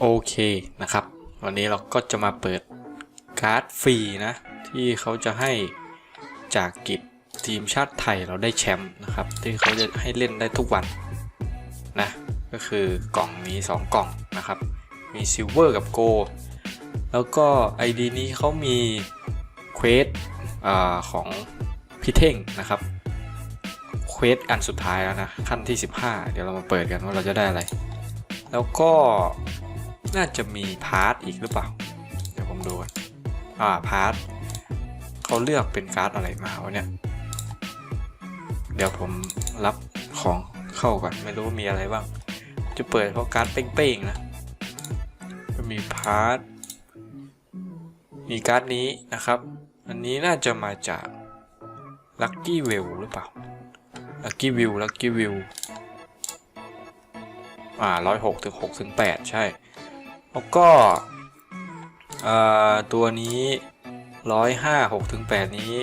โอเคนะครับ วันนี้เราก็จะมาเปิดการ์ดฟรีนะ ที่เขาจะให้จากกิจทีมชาติไทยเราได้แชมป์นะครับ ที่เขาจะให้เล่นได้ทุกวันนะก็คือกล่องมี 2 กล่องนะครับ มีซิลเวอร์กับโกแล้วก็ ID นี้เขามีเควสอของพี่เท่งนะครับเควสอันสุดท้ายแล้วนะ ขั้นที่ 15 เดี๋ยวเรามาเปิดกันว่าเราจะได้อะไร แล้วก็ น่าจะมีพาร์ทอีกหรือเปล่า เดี๋ยวผมดูกันอ่าพาร์ทเขาเลือกเป็นการ์ดอะไรมาวะเนี่ย เดี๋ยวผมรับของเข้าก่อน ไม่รู้ว่ามีอะไรบ้าง จะเปิดเพราะการ์ดเป้งๆนะก็มีพาร์ทมีการ์ดนี้นะครับ อันนี้น่าจะมาจาก Lucky w e l l หรือเปล่า Lucky View Lucky View อ่าร้อยหกถึงหกถึงแปดใช่ แล้วก็ตัวนี้ร้อยห้าหกถึงแปดนี้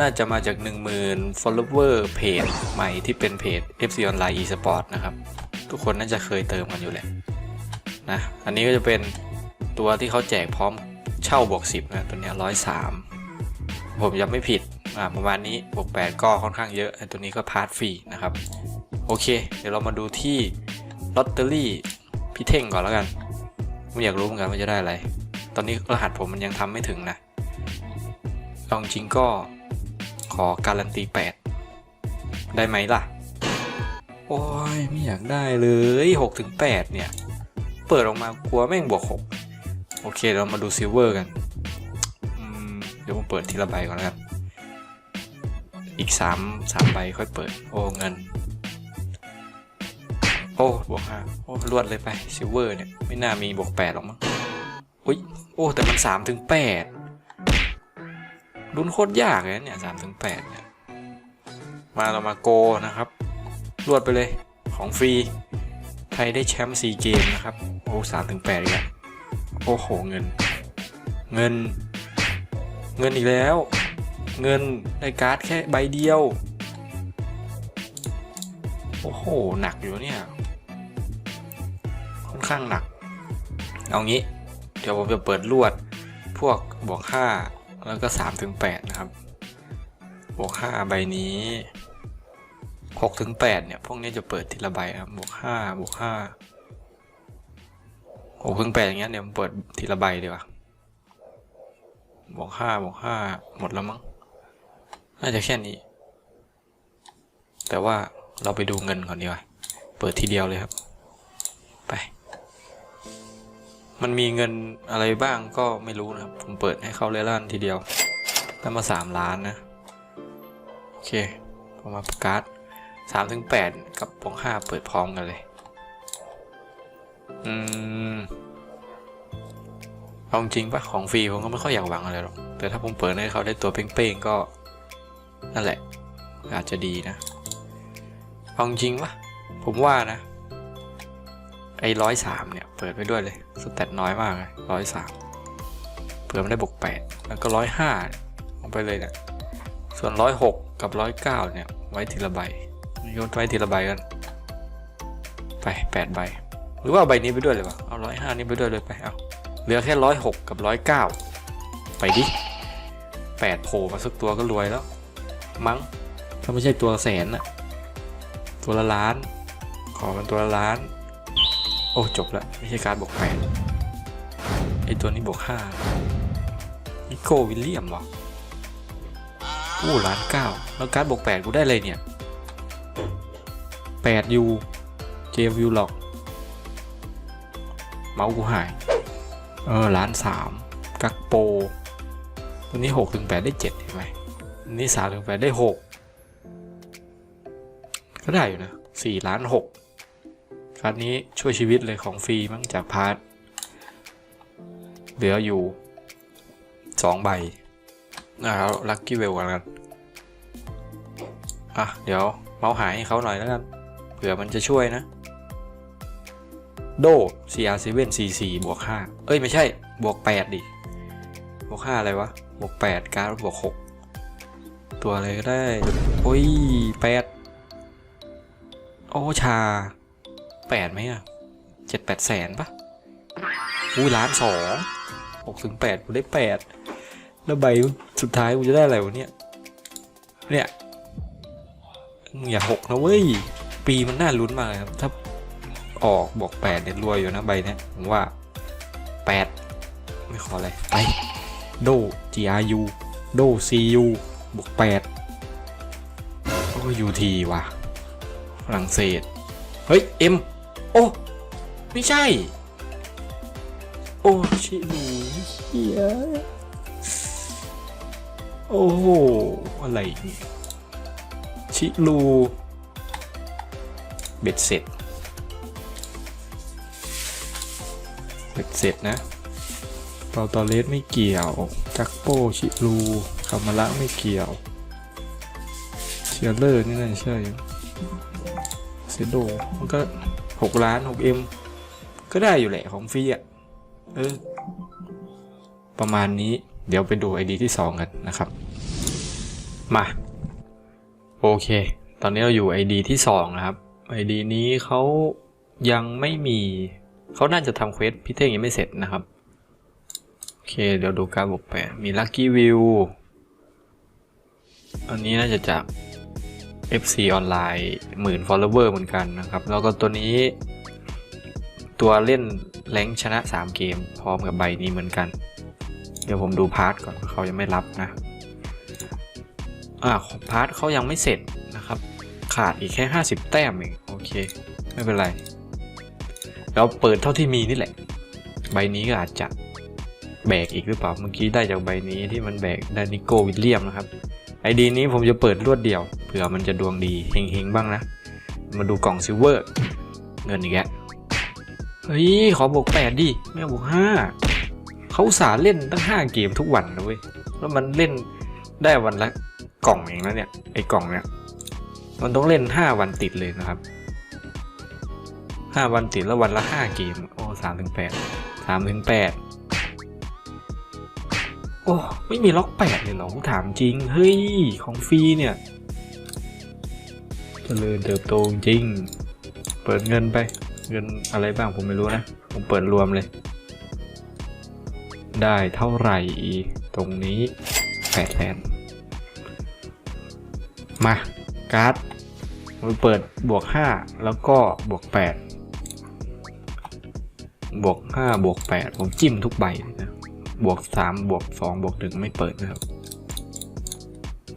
น่าจะมาจาก 10,000 follower เพจใหม่ที่เป็นเพจ FC Online eSport นะครับ ทุกคนน่าจะเคยเติมกันอยู่แหละนะอันนี้ก็จะเป็นตัวที่เขาแจกพร้อมเช่าบวก 10 นะ ตัวนี้ร้อยสามผมจำไม่ผิดอ่าประมาณนี้บวก 8 ก็ค่อนข้างเยอะไอ้ตัวนี้ก็พาร์ทฟรีนะครับ โอเค เดี๋ยวเรามาดูที่ลอตเตอรี่ พี่เท่งก่อนแล้วกันไม่อยากรู้เหมือนกันว่าจะได้อะไร ตอนนี้รหัสผมมันยังทำไม่ถึงนะลองจริงก็ขอการันตี 8 ได้ไหมล่ะ โอ้ยไม่อยากได้เลย6ถึง8เนี่ย เปิดออกมากลัวแม่งบวก 6 โอเคเรามาดูซิลเวอร์กัน เดี๋ยวผมเปิดทีละใบก่อนนะครับ อีก 3 3ใบค่อยเปิด โอ้เงิน โอ้บวกห้าโอ้รวดเลยไปซิลเวอร์เนี่ยไม่น่ามีบวกแปดหรอกมั้งอุ้ยโอ้แต่มันสามถึงแปดลุ้นโคตรยากเลยเนี่ยสามถึงแปดเนี่ยมาเรามาโกนะครับรวดไปเลยของฟรีไทยได้แชมป์ซีเกมนะครับ โอ้สามถึงแปดอีกแล้วโอ้โหเงิน เงิน เงินอีกแล้ว เงินได้การ์ดแค่ใบเดียว โอ้โห หนักอยู่เนี่ย ข้างหนัก เอางี้ เดี๋ยวผมจะเปิดลวดพวกบวก5แล้วก็3ถึง8นะครับ บวก5ใบนี้6ถึง8เนี่ย พวกนี้จะเปิดทีละใบนะครับ บวก5บวก5 6ถึง8อย่างเงี้ยเดี๋ยวผมเปิดทีละใบดีกว่า บวก5บวก5หมดแล้วมั้ง น่าจะแค่นี้ แต่ว่าเราไปดูเงินก่อนดีกว่า เปิดทีเดียวเลยครับ ไป มันมีเงินอะไรบ้างก็ไม่รู้นะครับ ผมเปิดให้เขาเลยล้านทีเดียวได้มาสามล้านนะ โอเคผมมาประกาศสามถึงแปดกับปองห้าเปิดพร้อมกันเลย อืมเอาจริงปะของฟรีผมก็ไม่ค่อยอยากหวังอะไรหรอก แต่ถ้าผมเปิดให้เขาได้ตัวเป้งๆก็ นั่นแหละ อาจจะดีนะ เอาจริงปะผมว่านะ ไอ้ร้อยสามเนี่ย ปิดไปด้วยเลยสแตทน้อยมากเลยร้อยสามเผื่อมันได้บวกแปดแล้วก็ร้อยห้าลงไปเลยเนี่ยส่วนร้อยหกกับร้อยเก้าเนี่ย ไว้ทีละใบโยนไว้ทีละใบกัน ไปแปดใบ หรือว่าใบนี้ไปด้วยเลยวะเอาร้อยห้านี้ไปด้วยเลยไปเอาเหลือแค่ร้อยหกกับร้อยเก้าไปดิแปดโผล่มาสักตัวก็รวยแล้ว มั้งถ้าไม่ใช่ตัวแสนอะตัวละล้าน ขอเป็นตัวละล้าน โอ้ จบแล้วไม่ใช่การบวกแปดไอตัวนี้บวกห้านิโก้วิลเลียมวะโอ้ล้านเก้าแล้วการบวกแปดกูได้เลยเนี่ยแปดยูเจมวิวหลอก เมาส์กูหาย เออล้านสามกักโป ตัวนี้หกถึงแปดได้เจ็ดเห็นไหมอันนี้สามถึงแปดได้หกก็ได้อยู่นะสี่ล้านหก การดนี้ช่วยชีวิตเลยของฟรีมั้งจากพาร์ทเหลืออยู่สองใบนะครับลัคกี้เวลกันกัน อะ เดี๋ยวเมาส์หายให้เขาหน่อยแล้วกันเผื่อมันจะช่วยนะ โด CR7 44 บวก5เอ้ย ไม่ใช่ บวก 8 ดิ บวก 5 อะไรวะ บวก 8 การบวก 6 ตัวอะไรก็ได้ โอ้ย 8 โอชา แปดไหมอะเจ็ดแปดแสนปะอุ้ยล้านสองหกถึงแปดกูได้แปดแล้วใบสุดท้ายกูจะได้อะไรวะเนี่ย เนี่ยมึงอย่าหกนะเว้ย ปีมันน่าลุ้นมากเลยครับ ถ้าออกบอกแปดเนี่ยรวยอยู่นะใบเนี้ยผมว่าแปดไม่ขออะไร ไป โด GRU โด CU บวกแปดโอ้ยูทีว่ะฝรั่งเศส เฮ้ย เอ็ม โอ้ ไม่ใช่ โอ้ชิลูเฮียโอ้โห อะไรเนี่ยชิลูเบ็ดเสร็จ เบ็ดเสร็จนะเปาตอเลสไม่เกี่ยว จักโปชิลูคามาระไม่เกี่ยว เชียร์เลอร์นี่น่าจะใช่เซโดมันก็ หกล้านหกเอ็มก็ได้อยู่แหละของฟรีอะเออ ประมาณนี้เดี๋ยวไปดูไอดีที่สองกันนะครับ มา โอเค ตอนนี้เราอยู่ ID ที่2นะครับ ID นี้เขายังไม่มีเขาน่าจะทำเควสพี่เท่งยังไม่เสร็จนะครับโอเค เดี๋ยวดูการบวกแปดมี Lucky View อันนี้น่าจะจาก FC ออนไลน์หมื่น follower เหมือนกันนะครับ แล้วก็ตัวนี้ ตัวเล่นแรงชนะ 3 เกม พร้อมกับใบนี้เหมือนกัน เดี๋ยวผมดูพาร์ทก่อนเขายังไม่รับนะ อ่าพาร์ทเขายังไม่เสร็จนะครับ ขาดอีกแค่ 50 แต้มเองโอเค ไม่เป็นไร เราเปิดเท่าที่มีนี่แหละ ใบนี้ก็อาจจะแบกอีกหรือเปล่า เมื่อกี้ได้จากใบนี้ที่มันแบกดานิโกวิลเลียมนะครับ ไอดีนี้ผมจะเปิดรวดเดียวเผื่อมันจะดวงดีเฮงๆบ้างนะ มาดูกล่องซิลเวอร์ เงินอีกแล้วเฮ้ย ขอบวกแปดดิไม่บวกห้าเขาสาเล่นตั้งห้าเกมทุกวันนะเว้ยแล้วมันเล่นได้วันละกล่องเองแล้วเนี่ยไอ้กล่องเนี่ยมันต้องเล่นห้าวันติดเลยนะครับห้าวันติดแล้ววันละห้าเกมโอ้สามถึงแปดสามถึงแปด โอ้ไม่มีล็อกแปดเลยเหรอกูถามจริง เฮ้ย ของฟรีเนี่ยเจริญเติบโตจริง เปิดเงินไป เงินอะไรบ้างผมไม่รู้นะ ผมเปิดรวมเลย ได้เท่าไหร่ ตรงนี้แปดแสนมา การ์ดมันเปิดบวก 5 แล้วก็บวก 8 บวก 5 บวก 8 ผมจิ้มทุกใบนะ บวก3บวก2บวก1ไม่เปิดนะครับ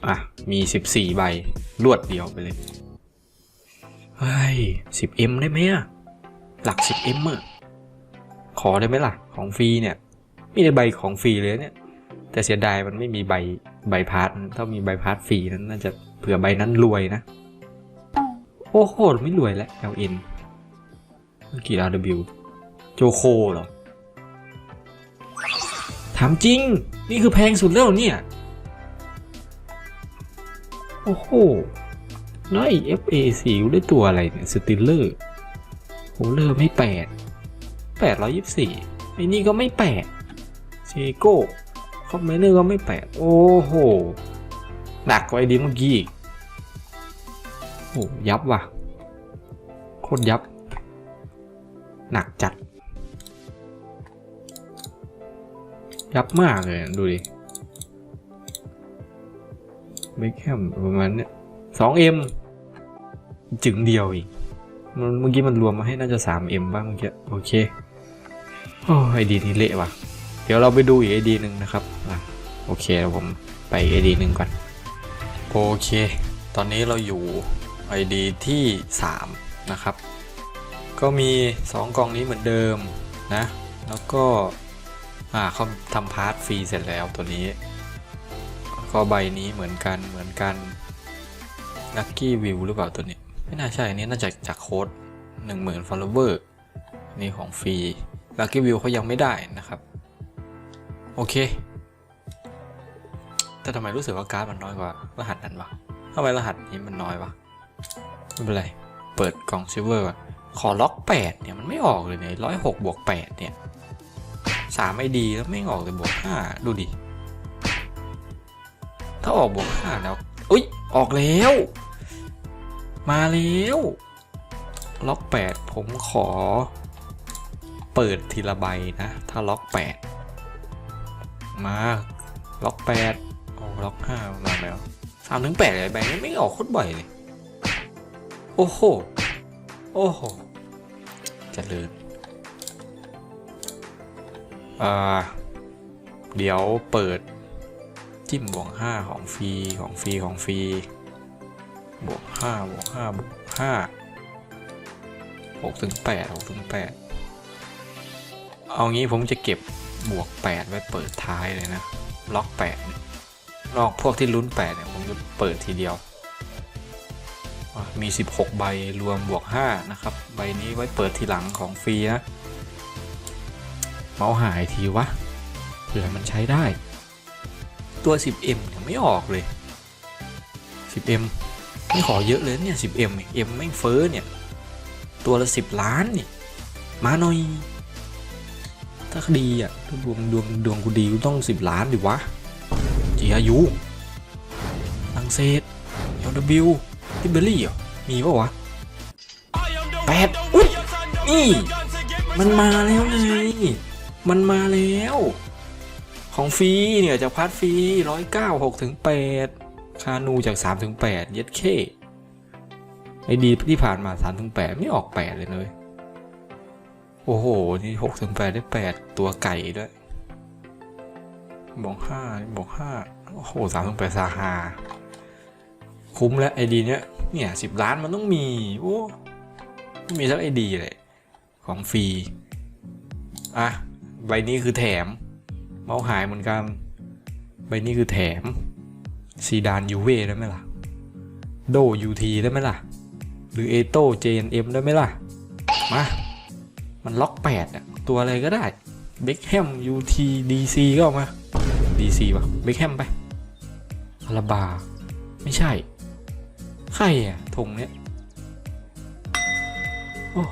อะ มี14ใบรวดเดียวไปเลยเฮ้ย 10M ได้ไหมอะหลัก 10M อะขอได้ไหมล่ะ ของฟรีเนี่ยมีในใบของฟรีเลยเนี่ย แต่เสียดายมันไม่มีใบใบพาร์ทถ้ามีใบพาร์ทฟรีนั้นน่าจะเผื่อใบนั้นรวยนะ โอ้โหไม่รวยแล้ว LN เมื่อกี้ RW โจโคเหรอ ถามจริง นี่คือแพงสุดแล้วเนี่ย โอ้โหแล้อ้ FA4 ได้ตัวอะไรเนี่ย สติลเลอร์โฮเลอร์ไม่แปดแปดร้อยยี่สิบสี่ไอ้นี่ก็ไม่แปดเชโก้คอมเมนเนอร์ก็ไม่แปดโอ้โห หนักกว่าไอ้ดีเมื่อกี้อีกโอ้ยับว่ะ โคตรยับ หนักจัด ยับมากเลย ดูดิเบคแฮมประมาณเนี้ยสองเอ็มจึงเดียวอีกมันเมื่อกี้มันรวมมาให้น่าจะสามเอ็มบ้างเมื่อกี้โอเคโอ้ไอดีนี้เละว่ะ เดี๋ยวเราไปดูอีกไอดีหนึ่งนะครับอะโอเคเดี๋ยวผมไปไอดีหนึ่งก่อน โอเค ตอนนี้เราอยู่ ID ที่ 3 นะครับ ก็มี 2 กล่องนี้เหมือนเดิมนะ แล้วก็ อ่าเขาทำพาร์ทฟรีเสร็จแล้วตัวนี้ ก็ใบนี้เหมือนกันเหมือนกัน Lucky View หรือเปล่าตัวนี้ ไม่น่าใช่อันนี้น่าจะจากโค้ด10,000 follower นี่ของฟรี Lucky View เขายังไม่ได้นะครับ โอเค แต่ทำไมรู้สึกว่าการ์ดมันน้อยกว่ารหัสนั้นวะทำไมรหัสนี้มันน้อยวะไม่เป็นไร เปิดกล่องซิลเวอร์ก่อนขอล็อก 8 เนี่ย มันไม่ออกเลยเนี่ยร้อยหกบวก 8 เนี่ย สามไอดีแล้วไม่ออกเลยบวก5ดูดิ ถ้าออกบวก5แล้วอุ้ยออกแล้ว มาแล้วล็อก8ผมขอ เปิดทีละใบนะ ถ้าล็อก8มาล็อก8โอ้ล็อก5มาแล้วสามถึงแปดเลยใบนี้ไม่ออกโคตรบ่อยเลย โอ้โห โอ้โหจะลืม เดี๋ยวเปิดจิ้มบวกห้าของฟรีของฟรีของฟรีบวกห้าบวกห้าบวกห้าหกถึงแปดหกถึงแปดเอางี้ผมจะเก็บบวกแปดไว้เปิดท้ายเลยนะ ล็อกแปดล็อกพวกที่ลุ้นแปดเนี่ยผมจะเปิดทีเดียว มี 16 ใบรวมบวก5นะครับ ใบนี้ไว้เปิดทีหลังของฟรีนะ เมาส์หายทีวะเผื่อมันใช้ได้ ตัว 10M เนี่ยไม่ออกเลย 10M ไม่ขอเยอะเลยเนี่ย 10M M ไม่เฟ้อเนี่ย ตัวละ 10 ล้านเนี่ยมาหน่อย ถ้าดีอะดวงดวงดวงกูดีกูต้อง 10 ล้านดิวะจีอายุลังเศสเอลวิวทิเบอรี่เหรอมีปะวะแปดอุ๊ยนี่ มันมาแล้วไง มันมาแล้ว ของฟรีเนี่ยจากพาร์ทฟรีร้อยเก้าหกถึงแปดคานูจากสามถึงแปดเย็ดเคไอดีที่ผ่านมาสามถึงแปดไม่ออกแปดเลยเลยโอ้โห นี่หกถึงแปดได้แปดตัวไก่ด้วยบอกห้าบอกห้าโอ้โหสามถึงแปดซาฮาคุ้มแล้วไอดีเนี้ยเนี่ยสิบล้านมันต้องมี โอ้ม่มีสักไอดีเลย ของฟรี อะ ใบนี้คือแถม เมาส์หายเหมือนกัน ใบนี้คือแถม ซีดานยูเว่ได้ไหมล่ะ โดยูทีได้ไหมล่ะ หรือเอโต้เจนเอ็มได้ไหมล่ะ มา มันล็อกแปดอะตัวอะไรก็ได้เบคแฮมยูทีดีซีก็ออกมาดีซีป่ะเบคแฮมไปอาราบา ไม่ใช่ ใครอะธงเนี้ยโอ้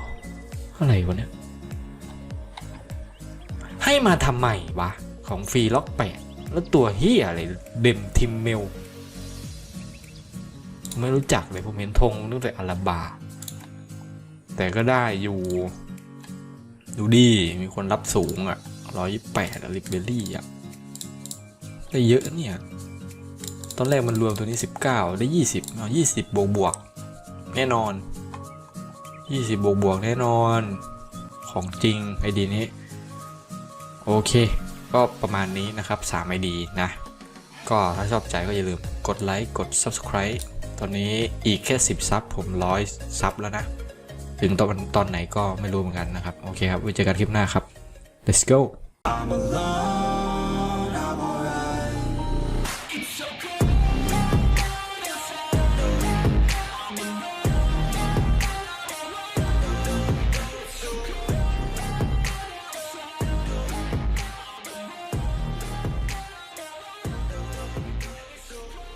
อะไรวะเนี่ย ให้มาทำไมวะ ของฟรีล็อกแปดแล้วตัวเฮียอะไรเดมทิมเมล ไม่รู้จักเลยผมเห็นธงนึกแต่อาราบา แต่ก็ได้อยู่ ดูดี มีคนรับสูงอะร้อยยี่แปดลิเบอรี่อะ ได้เยอะเนี่ย ตอนแรกมันรวมตัวนี้ 19 ได้ 20เอา20 บวกบวกแน่นอน 20 บวกบวกแน่นอน ของจริงไอดีนี้ โอเค ก็ประมาณนี้นะครับ3 ID นะ ก็ถ้าชอบใจก็อย่าลืมกดไลค์กด Subscribe ตอนนี้อีกแค่ 10 ซับผม100ซับแล้วนะ ถึงตอนตอนไหนก็ไม่รู้เหมือนกันนะครับ โอเคครับไว้เจอกันคลิปหน้าครับ let's go I'm alone